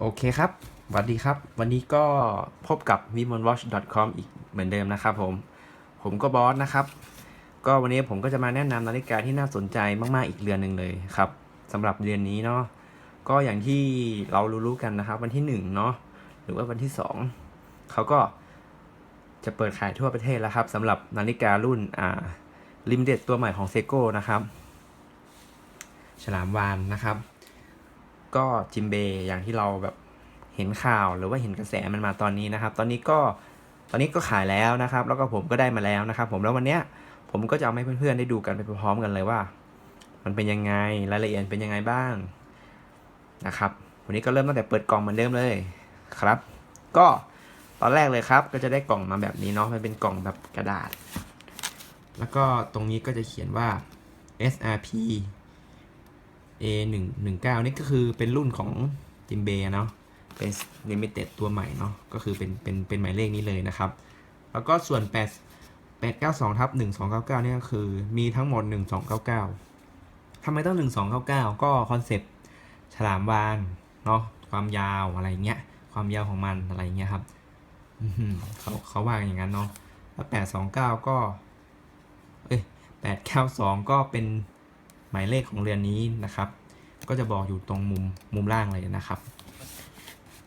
โอเคครับสวัสดีครับ วันนี้ก็พบกับ v i m o n w a t c h c o m อีกเหมือนเดิมนะครับผม ผมก็บอสนะครับ ก็วันนี้ผมก็จะมาแนะนำนาฬิกาที่น่าสนใจมากๆอีกเรือนหนึ่งเลยครับสำหรับเดือนนี้เนาะ ก็อย่างที่เรารู้ๆกันนะครับ วันที่หนึ่งเนาะ หรือว่าวันที่สองเขาก็จะเปิดขายทั่วประเทศแล้วครับสำหรับนาฬิการุ่นอ่าลิมเต็ดตัวใหม่ของเซโก้นะครับ ฉลามวานนะครับ ก็จิมเบย์อย่างที่เราแบบเห็นข่าวหรือว่าเห็นกระแสมันมาตอนนี้นะครับ ตอนนี้ก็ตอนนี้ก็ขายแล้วนะครับ แล้วก็ผมก็ได้มาแล้วนะครับ ผมแล้ววันเนี้ยผมก็จะเอาให้เพื่อนๆได้ดูกันไปพร้อมๆกันเลยว่า มันเป็นยังไงรายละเอียดเป็นยังไงบ้างนะครับ วันนี้ก็เริ่มตั้งแต่เปิดกล่องเหมือนเดิมเลยครับ ก็ตอนแรกเลยครับ ก็จะได้กล่องมาแบบนี้เนาะมันเป็นกล่องแบบกระดาษ แล้วก็ตรงนี้ก็จะเขียนว่า SRP A 1 1 9นี่ก็คือเป็นรุ่นของจิมเบเนาะเป็น limited ตัวใหม่เนาะก็คือเป็นเป็นเป็นหมายเลขนี้เลยนะครับ แล้วก็ส่วน 8 892ทับ1299เนี่ยก็คือมีทั้งหมด 1299ทำไมต้อง 1299 ก็คอนเซปต์ฉลามวานเนาะความยาวอะไรเงี้ยความยาวของมันอะไรเงี้ยครับเขาเขาว่าอย่างนั้นเนาะแล้ว829 ก็เอ้ย892 ก็เป็น หมายเลขของเรือนนี้นะครับ ก็จะบอกอยู่ตรงมุมมุมล่างเลยนะครับ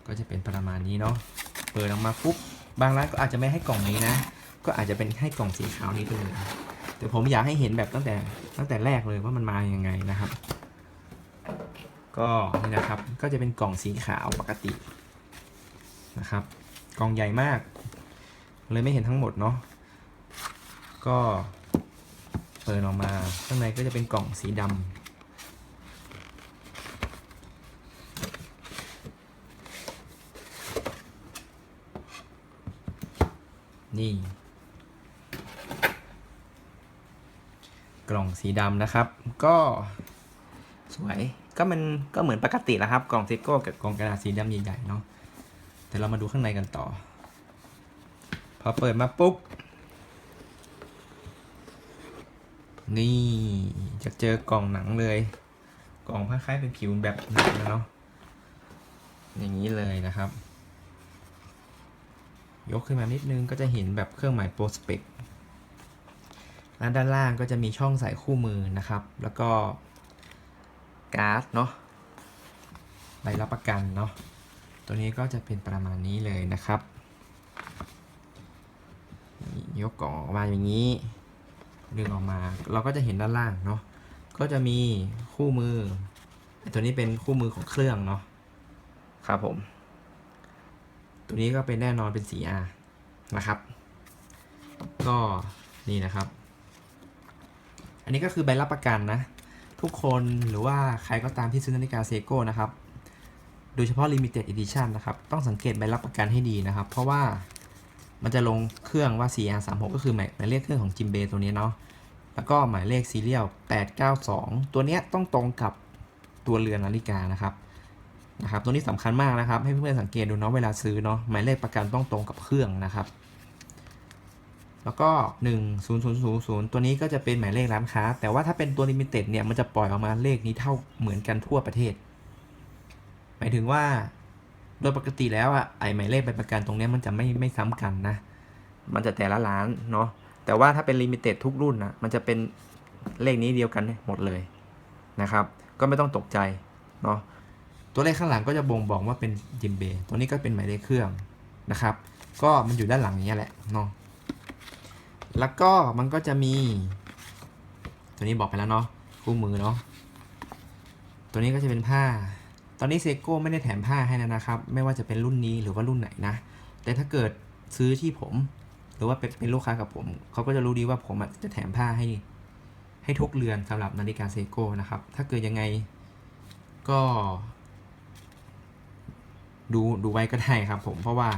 ก็จะเป็นประมาณนี้เนาะเปิดออกมาปุ๊บบางร้านก็อาจจะไม่ให้กล่องนี้นะ ก็อาจจะเป็นให้กล่องสีขาวนี้ไปเลยแต่ผมอยากให้เห็นแบบตั้งแต่ตั้งแต่แรกเลยว่ามันมาอย่างไงนะครับ ก็นี่นะครับก็จะเป็นกล่องสีขาวปกตินะครับ กล่องใหญ่มาก เลยไม่เห็นทั้งหมดเนาะก็ เปิดออกมาข้างในก็จะเป็นกล่องสีดำนี่ กล่องสีดำนะครับ ก็สวยก็มันก็เหมือนปกติแหละครับ กล่องซิโก้กับกล่องกระดาษสีดำใหญ่ๆเนาะแต่เรามาดูข้างในกันต่อ พอเปิดมาปุ๊บ นี่จะเจอกล่องหนังเลย กล่องคล้ายๆเป็นผิวแบบหนังนะเนาะอย่างนี้เลยนะครับ ยกขึ้นมานิดนึงก็จะเห็นแบบเครื่องหมายโปรสเปกและด้านล่างก็จะมีช่องใส่คู่มือนะครับ แล้วก็การ์ดเนาะใบรับประกันเนาะตัวนี้ก็จะเป็นประมาณนี้เลยนะครับ ยกกล่องออกมาอย่างนี้ ดึงออกมา เราก็จะเห็นด้านล่างเนาะก็จะมีคู่มือตัวนี้เป็นคู่มือของเครื่องเนาะครับผม ตัวนี้ก็เป็นแน่นอนเป็น 4R นะครับ ก็นี่นะครับ อันนี้ก็คือใบรับประกันนะ ทุกคนหรือว่าใครก็ตามที่ซื้อนาฬิกาเซโก้นะครับ โดยเฉพาะ Limited Edition นะครับ ต้องสังเกตใบรับประกันให้ดีนะครับ เพราะว่า มันจะลงเครื่องว่า CR36 ก็คือหมายหมายเลขเครื่องของจิมเบตัวนี้เนาะ แล้วก็หมายเลขซีเรียล892 ตัวนี้ต้องตรงกับตัวเรือนนาฬิกานะครับ นะครับ ตัวนี้สำคัญมากนะครับ ให้เพื่อนๆสังเกตดูเนาะเวลาซื้อเนาะ หมายเลขประกันต้องตรงกับเครื่องนะครับ แล้วก็ 10000 ตัวนี้ก็จะเป็นหมายเลขร้านค้า แต่ว่าถ้าเป็นตัวลิมิเต็ดเนี่ย มันจะปล่อยออกมาเลขนี้เท่าเหมือนกันทั่วประเทศ หมายถึงว่า โดยปกติแล้วอะไอหมายเลขใบประกันตรงนี้มันจะไม่ไม่ซ้ำกันนะ มันจะแต่ละร้านเนาะ แต่ว่าถ้าเป็นลิมิเต็ดทุกรุ่นนะมันจะเป็นเลขนี้เดียวกันหมดเลยนะครับ ก็ไม่ต้องตกใจเนาะ ตัวเลขข้างหลังก็จะบ่งบอกว่าเป็นจิมเบตัวนี้ก็เป็นหมายเลขเครื่องนะครับ ก็มันอยู่ด้านหลังอย่างเงี้แหละเนาะ แล้วก็มันก็จะมี ตัวนี้บอกไปแล้วเนาะคู่มือเนาะ ตัวนี้ก็จะเป็นผ้า ตอนนี้เซโก้ไม่ได้แถมผ้าให้นะนะครับ ไม่ว่าจะเป็นรุ่นนี้หรือว่ารุ่นไหนนะ แต่ถ้าเกิดซื้อที่ผม หรือว่าเป็นเป็นลูกค้ากับผม เขาก็จะรู้ดีว่าผมจะแถมผ้าให้ ให้ทุกเรือนสำหรับนาฬิกาเซโก้นะครับ ถ้าเกิดยังไงก็ ดูดูไว้ก็ได้ครับผมเพราะว่า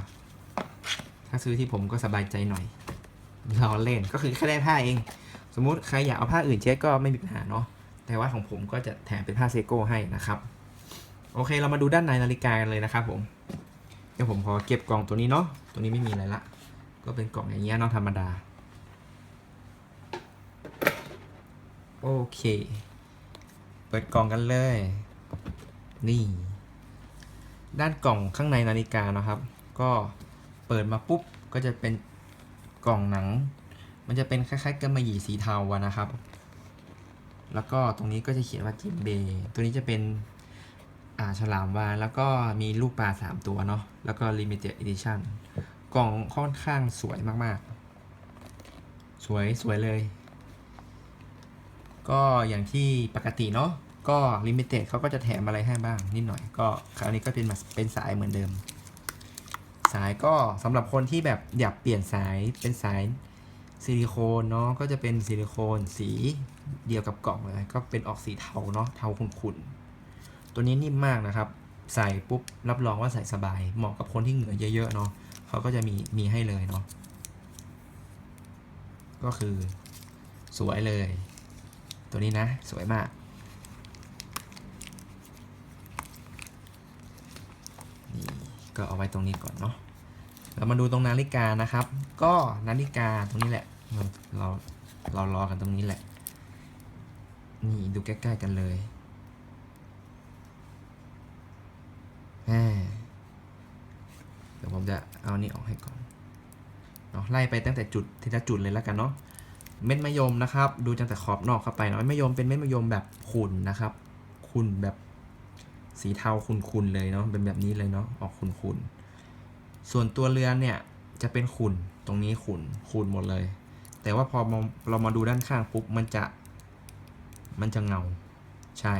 ถ้าซื้อที่ผมก็สบายใจหน่อยเราเล่นก็คือแค่ได้ผ้าเอง สมมุติใครอยากเอาผ้าอื่นเช็คก็ไม่มีปัญหาเนาะแต่ว่าของผมก็จะแถมเป็นผ้าเซโก้ให้นะครับ โอเคเรามาดูด้านในนาฬิกากันเลยนะครับผมเดี๋ยวผมขอเก็บกล่องตัวนี้เนาะตัวนี้ไม่มีอะไรละ ก็เป็นกล่องอย่างเงี้ยเนาะธรรมดา โอเค เปิดกล่องกันเลย นี่ ด้านกล่องข้างในนาฬิกานะครับ ก็เปิดมาปุ๊บก็จะเป็นกล่องหนัง มันจะเป็นคล้ายๆกำมะหยี่สีเทาอะนะครับ แล้วก็ตรงนี้ก็จะเขียนว่าจิมเบ ตัวนี้จะเป็น อ่าฉลามวาฬแล้วก็มีลูกปลา 3 ตัวเนาะแล้วก็ limited edition กล่องค่อนข้างสวยมากๆ สวยสวยเลย ก็อย่างที่ปกติเนาะก็ limited เขาก็จะแถมอะไรให้บ้างนิดหน่อย ก็คราวนี้ก็เป็นมาเป็นสายเหมือนเดิม สายก็สำหรับคนที่แบบอยากเปลี่ยนสายเป็นสายซิลิโคนเนาะก็จะเป็นซิลิโคนสีเดียวกับกล่องเลย ก็เป็นออกสีเทาเนาะเทาขุ่นๆ ตัวนี้นิ่มมากนะครับ ใส่ปุ๊บรับรองว่าใส่สบาย เหมาะกับคนที่เหงื่อเยอะๆเนาะเขาก็จะมีมีให้เลยเนาะก็คือสวยเลย ตัวนี้นะสวยมากนี่ก็เอาไว้ตรงนี้ก่อนเนาะเรามาดูตรงนาฬิกานะครับ ก็นาฬิกาตรงนี้แหละ เราเราเรารอกันตรงนี้แหละ นี่ดูใกล้ๆกันเลยแหม่ เดี๋ยวผมจะเอานี่ออกให้ก่อนเนาะไล่ไปตั้งแต่จุดทีละจุดเลยแล้วกันเนาะเม็ดมะยมนะครับ ดูตั้งแต่ขอบนอกเข้าไปเนาะเม็ดมะยมเป็นเม็ดมะยมแบบขุ่นนะครับขุ่นแบบสีเทาขุ่นๆเลยเนาะเป็นแบบนี้เลยเนาะออกขุ่นๆส่วนตัวเรือนเนี่ยจะเป็นขุ่นตรงนี้ขุ่นขุ่นหมดเลย แต่ว่าพอเรามาดูด้านข้างปุ๊บมันจะมันจะเงา ใช่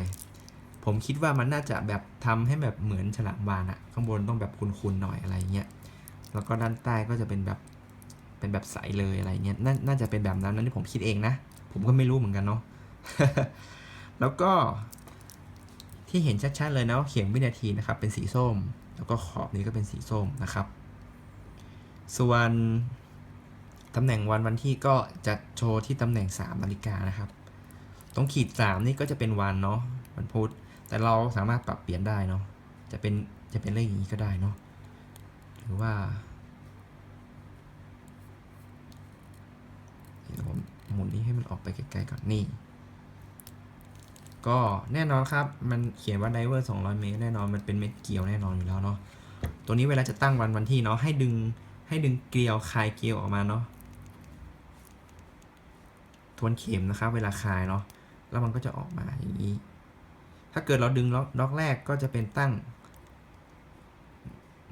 ผมคิดว่ามันน่าจะแบบทำให้แบบเหมือนฉลามวาฬอะข้างบนต้องแบบขุ่นๆหน่อยอะไรเงี้ยแล้วก็ด้านใต้ก็จะเป็นแบบเป็นแบบใสเลยอะไรเงี้ยนน่าจะเป็นแบบนั้นนั่นที่ผมคิดเองนะ ผมก็ไม่รู้เหมือนกันเนาะแล้วก็ที่เห็นชัดๆเลยนะเขียงวินาทีนะครับ เป็นสีส้ม แล้วก็ขอบนี้ก็เป็นสีส้มนะครับ ส่วนตำแหน่งวันวันที่ก็จะโชว์ที่ตำแหน่ง3นาฬิกานะครับ ตรงขีด3นี่ก็จะเป็นวันเนาะวันพุธ แต่เราสามารถปรับเปลี่ยนได้เนาะ จะเป็นจะเป็นเลขอย่างนี้ก็ได้เนาะ หรือว่าเดี๋ยวผมหมุนนี้ให้มันออกไปไกลๆก่อนนี่ ก็แน่นอนครับ มันเขียนว่าไดเวอร์200 เมตรแน่นอน มันเป็นเม็ดเกลียวแน่นอนอยู่แล้วเนาะ ตัวนี้เวลาจะตั้งวันวันที่เนาะ ให้ดึงให้ดึงเกลียวคลายเกลียวออกมาเนาะ ทวนเข็มนะครับ เวลาคลายเนาะ แล้วมันก็จะออกมาอย่างนี้าเกิดเราดึงล็อกล็อกแรกก็จะเป็นตั้ง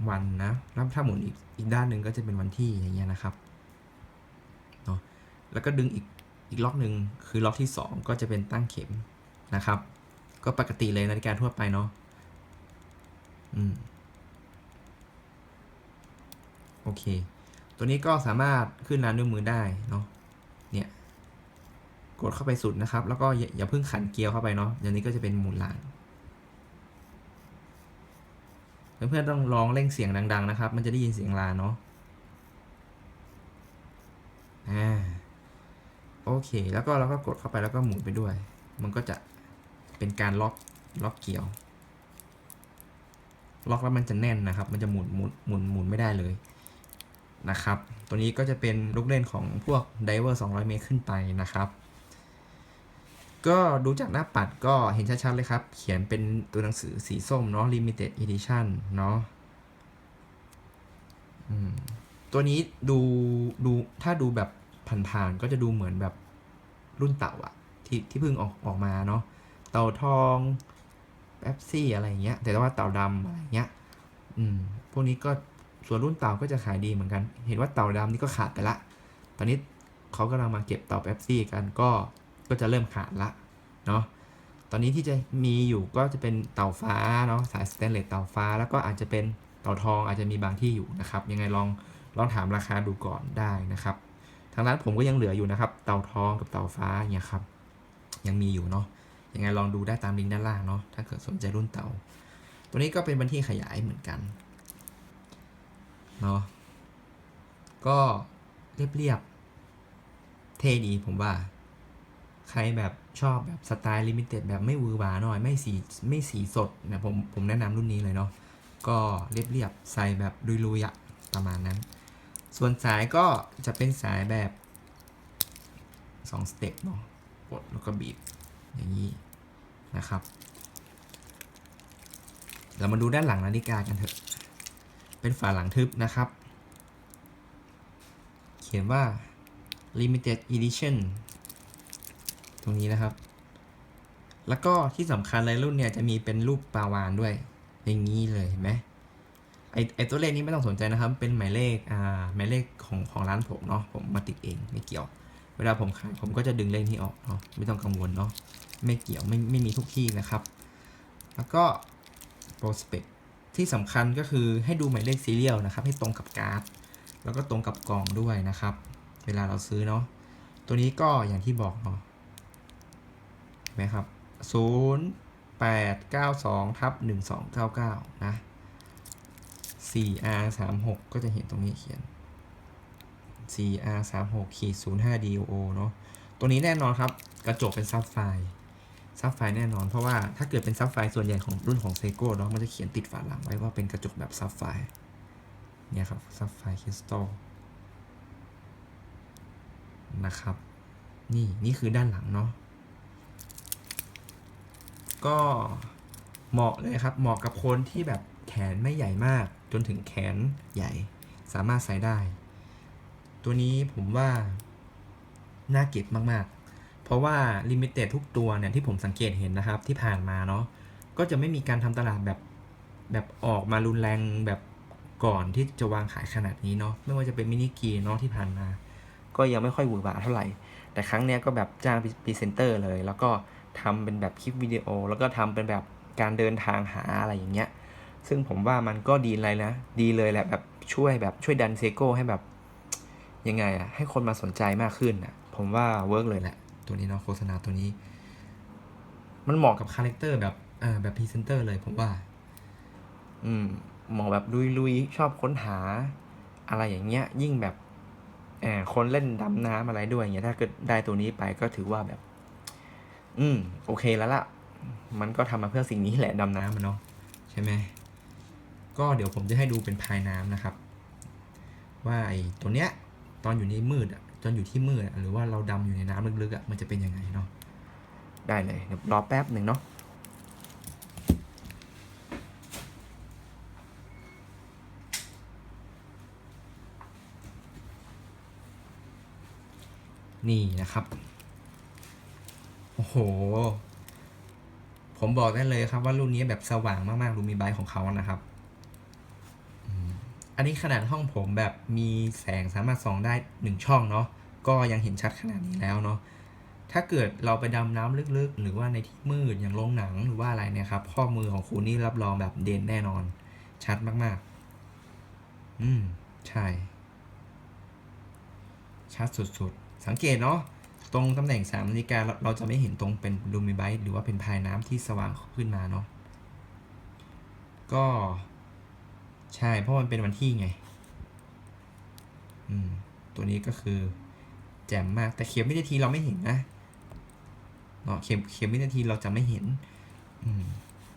วันนะแล้วถ้าหมุนอีกอีกด้านหนึ่งก็จะเป็นวันที่อย่างเงี้ยนะครับเนาะแล้วก็ดึงอีกอีกล็อกหนึ่งคือล็อกที่ 2 ก็จะเป็นตั้งเข็มนะครับ ก็ปกติเลยนาฬิกาทั่วไปเนาะอืมโอเค ตัวนี้ก็สามารถขึ้นร้านด้วยมือได้เนาะ กดเข้าไปสุดนะครับ แล้วก็อย่าเพิ่งขันเกียร์เข้าไปเนาะอย่างนี้ก็จะเป็นหมุนลานเพื่อนๆต้องลองเร่งเสียงดัง ๆ นะครับ มันจะได้ยินเสียงลานเนาะอ่าโอเค แล้วก็เราก็กดเข้าไปแล้วก็หมุนไปด้วย มันก็จะเป็นการล็อกล็อกเกี่ยว ล็อกแล้วมันจะแน่นนะครับ มันจะหมุนหมุนหมุนหมุนไม่ได้เลยนะครับ ตัวนี้ก็จะเป็นลูกเล่นของพวกไดเวอร์200 เมตรขึ้นไปนะครับ ก็ดูจากหน้าปัดก็เห็นชัดๆเลยครับ เขียนเป็นตัวหนังสือสีส้มเนาะ limited edition เนาะตัวนี้ดูดูถ้าดูแบบผ่านๆก็จะดูเหมือนแบบรุ่นเต่าอะที่ที่เพิ่งออกออกมาเนาะ เต่าทองแป๊บซี่อะไรเงี้ย แต่ว่าเต่าดำอะไรเงี้ย อืม พวกนี้ก็ส่วนรุ่นเต่าก็จะขายดีเหมือนกัน เห็นว่าเต่าดำนี่ก็ขาดไปละ ตอนนี้เขากำลังมาเก็บเต่าแป๊บซี่กันก็ ก็จะเริ่มขาดละเนาะตอนนี้ที่จะมีอยู่ก็จะเป็นเต่าฟ้าเนาะสายสแตนเลสเต่าฟ้า แล้วก็อาจจะเป็นเต่าทองอาจจะมีบางที่อยู่นะครับ ยังไงลองลองถามราคาดูก่อนได้นะครับ ทางร้านผมก็ยังเหลืออยู่นะครับ เต่าทองกับเต่าฟ้าเนี่ยครับ ยังมีอยู่เนาะยังไงลองดูได้ตามลิงก์ด้านล่างเนาะถ้าเกิดสนใจรุ่นเต่า ตัวนี้ก็เป็นบันที่ขยายเหมือนกันเนาะก็เรียบๆเท่ดีผมว่า รแบบชอบแบบสไตล์ลิมิเต็ดแบบไม่วือหวาหน่อย ไม่สีไม่สีสดนะผมผมแนะนำรุ่นนี้เลยเนาะก็เรียบๆใส่แบบลุยๆอะประมาณนั้น ส่วนสายก็จะเป็นสายแบบ2สเต็ปเนาะกดแล้วก็บีบอย่างนี้นะครับ เรามาดูด้านหลังนาฬิกากันเถอะ เป็นฝาหลังทึบนะครับ เขียนว่า limited edition รงนี้นะครับ แล้วก็ที่สำคัญเลยรุ่นเนี่ยจะมีเป็นรูปปลาวานด้วย อย่างนี้เลยเห็นไหมไอไอตัวเลขนี้ไม่ต้องสนใจนะครับ เป็นหมายเลขอ่าหมายเลขของของร้านผมเนาะผมมาติดเองไม่เกี่ยว เวลาผมขายผมก็จะดึงเลขนี้ออกเนาะไม่ต้องกังวลเนาะไม่เกี่ยวไม่ไม่มีทุกที่นะครับ แล้วก็โปรสเปกที่สำคัญก็คือให้ดูหมายเลขซีเรียลนะครับ ให้ตรงกับการ์ดแล้วก็ตรงกับกล่องด้วยนะครับ เวลาเราซื้อเนาะตัวนี้ก็อย่างที่บอกเนาะ นไหมครับ 0 8 9 2ทับ1 2 9 9 นะ 4R 3 6ก็จะเห็นตรงนี้เขียน 4R 3 6ขีด05 DO เนาะตัวนี้แน่นอนครับ กระจกเป็นซับไฟซับไฟแน่นอน เพราะว่าถ้าเกิดเป็นซับไฟส่วนใหญ่ของรุ่นของเซโก้เนาะมันจะเขียนติดฝาหลังไว้ว่าเป็นกระจกแบบซับไฟเนี่ยครับซับไฟคริสตัลนะครับ นี่ นี่คือด้านหลังเนาะ ก็เหมาะเลยครับ เหมาะกับคนที่แบบแขนไม่ใหญ่มาก จนถึงแขนใหญ่ สามารถใส่ได้ ตัวนี้ผมว่า น่าเก็บมาก ๆ เพราะว่าลิมิเต็ดทุกตัวเนี่ยที่ผมสังเกตเห็นนะครับที่ผ่านมาเนาะก็จะไม่มีการทำตลาดแบบแบบออกมารุนแรงแบบก่อนที่จะวางขายขนาดนี้เนาะไม่ว่าจะเป็นมินิกีเนาะที่ผ่านมา ก็ยังไม่ค่อยหวือหวาเท่าไหร่ แต่ครั้งเนี้ยก็แบบจ้างพรีเซนเตอร์เลย แล้วก็ ทำเป็นแบบคลิปวิดีโอ แล้วก็ทำเป็นแบบการเดินทางหาอะไรอย่างเงี้ย ซึ่งผมว่ามันก็ดีอะไรนะ ดีเลยแหละแบบช่วยแบบช่วยดันเซโก้ให้แบบยังไงอะให้คนมาสนใจมากขึ้นอะผมว่าเวิร์กเลยแหละ ตัวนี้เนาะโฆษณาตัวนี้ มันเหมาะกับคาแรคเตอร์แบบอ่าแบบพรีเซนเตอร์เลยผมว่า อืมเหมาะแบบลุยๆ ชอบค้นหา อะไรอย่างเงี้ย ยิ่งแบบแอบคนเล่นดำน้ำอะไรด้วยอย่างเงี้ยถ้าเกิดได้ตัวนี้ไปก็ถือว่าแบบ อืม โอเคแล้วล่ะ มันก็ทำมาเพื่อสิ่งนี้แหละดำน้ำมันเนาะใช่ไหม ก็เดี๋ยวผมจะให้ดูเป็นภายน้ำนะครับ ว่าไอ้ตัวเนี้ย ตอนอยู่ในมืดอะตอนอยู่ที่มืดหรือว่าเราดำอยู่ในน้ำลึกๆอะมันจะเป็นยังไงเนาะได้เลยเดี๋ยวรอแป๊บหนึ่งเนาะนี่นะครับ โอ้โห ผมบอกได้เลยครับว่ารุ่นนี้แบบสว่างมากๆรูมีไบของเขานะครับ อันนี้ขนาดห้องผมแบบมีแสงสามารถส่องได้หนึ่งช่องเนาะ ก็ยังเห็นชัดขนาดนี้แล้วเนาะ ถ้าเกิดเราไปดำน้ำลึกๆ หรือว่าในที่มืดอย่างโรงหนังหรือว่าอะไรเนี่ยครับ ข้อมือของคุณนี่รับรองแบบเด่นแน่นอน ชัดมากๆ อืม ใช่ ชัดสุดๆ สังเกตเนาะ ตรงตำแหน่งสามนาฬิกาเราเราจะไม่เห็นตรงเป็นลูมิไบต์หรือว่าเป็นพายน้ำที่สว่างขึ้นมาเนาะก็ใช่เพราะมันเป็นวันที่ไง อืม ตัวนี้ก็คือ แจ่มมากแต่เข็มวินาทีเราไม่เห็นนะเนาะเข็มเข็มวินาทีเราจะไม่เห็น อืม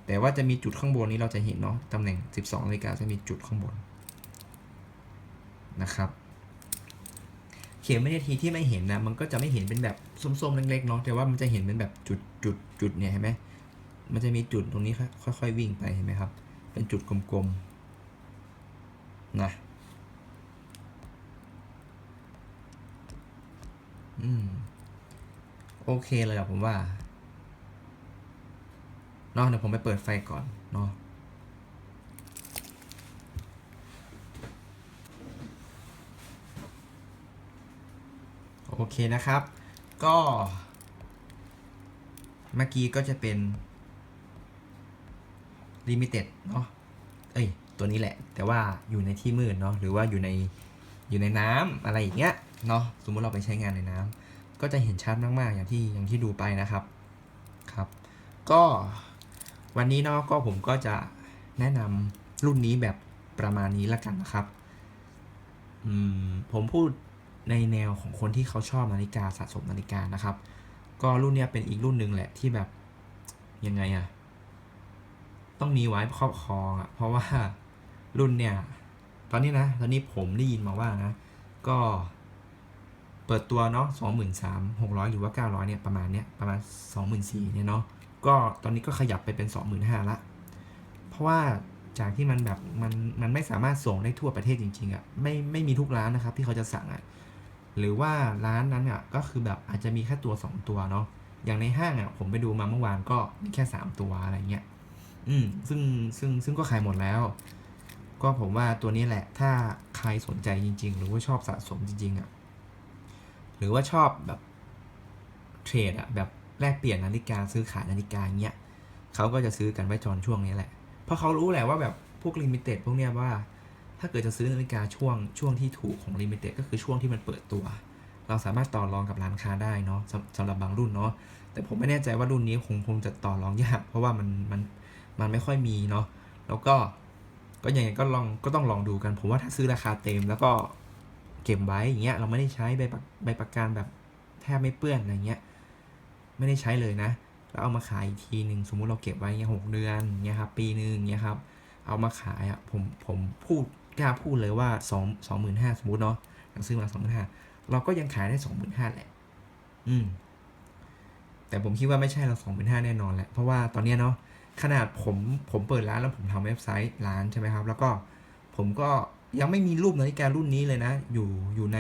แต่ว่าจะมีจุดข้างบนนี้เราจะเห็นเนาะตำแหน่ง 12นาฬิกาจะมีจุดข้างบนนะครับ ข็มวินาทีที่ไม่เห็นนะมันก็จะไม่เห็นเป็นแบบส้มๆเล็กๆเนาะแต่ว่ามันจะเห็นเป็นแบบจุดจุดจุดเนี่ยเห็นไหมมันจะมีจุดตรงนี้ค่อยๆวิ่งไปเห็นไหมครับ เป็นจุดกลมๆนะอืมโอเคเลยอะผมว่าเนาะเดี๋ยวผมไปเปิดไฟก่อนเนาะ เคนะครับ ก็ เมื่อกี้ก็จะเป็น Limited เนาะเอ้ย ตัวนี้แหละ แต่ว่าอยู่ในที่มืดเนาะหรือว่าอยู่ในอยู่ในน้ำอะไรอย่างเงี้ยเนาะสมมติเราไปใช้งานในน้ำก็จะเห็นชัดมากๆอย่างที่อย่างที่ดูไปนะครับครับ ก็วันนี้เนาะก็ผมก็จะแนะนำรุ่นนี้แบบประมาณนี้ละกันนะครับ อืมผมพูด ในแนวของคนที่เขาชอบนาฬิกาสะสมนาฬิกานะครับ ก็รุ่นเนี้ยเป็นอีกรุ่นหนึ่งแหละที่แบบยังไงอะต้องมีไว้ครอบครองอะเพราะว่ารุ่นเนี่ย ตอนนี้นะ ตอนนี้ผมได้ยินมาว่านะ ก็เปิดตัวเนาะสองหมื่นสามหกร้อยหรือว่าเก้าร้อยเนี่ยประมาณเนี้ยประมาณสองหมื่นสี่เนี่ยเนาะก็ตอนนี้ก็ขยับไปเป็นสองหมื่นห้าละ เพราะว่าจากที่มันแบบมันมันไม่สามารถส่งได้ทั่วประเทศจริงๆอะ่ะไม่ไม่มีทุกร้านนะครับที่เขาจะสั่งอะ่ะ หรือว่าร้านนั้นอะก็คือแบบอาจจะมีแค่ตัวสองตัวเนาะอย่างในห้างอะผมไปดูมาเมื่อวานก็มีแค่สามตัวอะไรเงี้ยอืมซึ่งซึ่งซึ่งก็ขายหมดแล้ว ก็ผมว่าตัวนี้แหละถ้าใครสนใจจริง ๆ หรือว่าชอบสะสมจริง ๆอะหรือว่าชอบแบบเทรดอะแบบแลกเปลี่ยนนาฬิกาซื้อขายนาฬิกาเงี้ยเขาก็จะซื้อกันไว้จอนช่วงนี้แหละ เพราะเขารู้แหละว่าแบบพวกลิมิเต็ดพวกเนี้ยว่า ถ้าเกิดจะซื้อนาฬิกาช่วงช่วงที่ถูกของลิมิเต็ดก็คือช่วงที่มันเปิดตัว เราสามารถต่อรองกับร้านค้าได้เนาะสำหรับบางรุ่นเนาะแต่ผมไม่แน่ใจว่ารุ่นนี้คงคงจะต่อรองยาก เพราะว่ามันมันมันไม่ค่อยมีเนาะแล้วก็ก็ยังไงก็ลองก็ต้องลองดูกันผมว่าถ้าซื้อราคาเต็มแล้วก็เก็บไว้อย่างเงี้ยเราไม่ได้ใช้ใบประใบประกันแบบแทบไม่เปื้อนอะไรเงี้ยไม่ได้ใช้เลยนะแล้วเอามาขายอีกทีหนึ่งสมมุติเราเก็บไว้เงี้ยหกเดือนเงี้ยครับปีหนึ่งเงี้ยครับเอามาขายอะผมผมพูด กล้าพูดเลยว่าสองสองหมื่นห้าสมมติเนาะเราซื้อมาสองหมื่นห้าเราก็ยังขายได้สองหมื่นห้าแหละ อืม แต่ผมคิดว่าไม่ใช่เราสองหมื่นห้าแน่นอนแหละ เพราะว่าตอนนี้เนาะขนาดผมผมเปิดร้านแล้วผมทำเว็บไซต์ร้านใช่ไหมครับ แล้วก็ผมก็ยังไม่มีรูปนาฬิการุ่นนี้เลยนะ อยู่อยู่ใน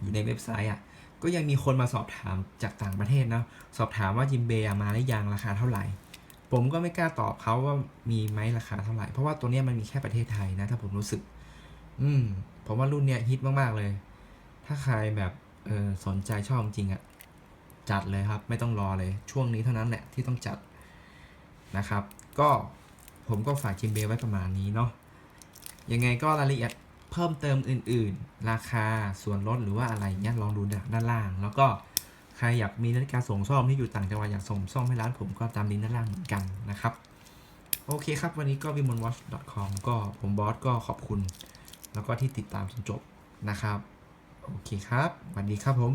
อยู่ในเว็บไซต์อะ ก็ยังมีคนมาสอบถามจากต่างประเทศนะสอบถามว่าจิมเบย์มาหรือยังราคาเท่าไหร่ ผมก็ไม่กล้าตอบเขาว่ามีไหมราคาเท่าไหร่ เพราะว่าตัวเนี้ยมันมีแค่ประเทศไทยนะ ถ้าผมรู้สึก อืม ผมว่ารุ่นเนี้ยฮิตมาก ๆ เลย ถ้าใครแบบเออสนใจชอบจริงอะ่ะจัดเลยครับ ไม่ต้องรอเลย ช่วงนี้เท่านั้นแหละที่ต้องจัดนะครับ ก็ผมก็ฝากจิมเบไว้ประมาณนี้เนาะ ยังไงก็รายละเอียดเพิ่มเติมอื่น ๆ ราคาส่วนลดหรือว่าอะไรเงี้ยลองดูด้านล่าง แล้วก็ ใครอยากมีนาฬิกาส่งซ่อมที่อยู่ต่างจังหวัดอยากส่งซ่อมให้ร้านผมก็ตามลิงก์ด้านล่างเหมือนกันนะครับ โอเคครับ วันนี้ก็ v i m o n w a t c h com ก็ผมบอสก็ขอบคุณ แล้วก็ที่ติดตามจนจบนะครับ โอเคครับสวัสดีครับผม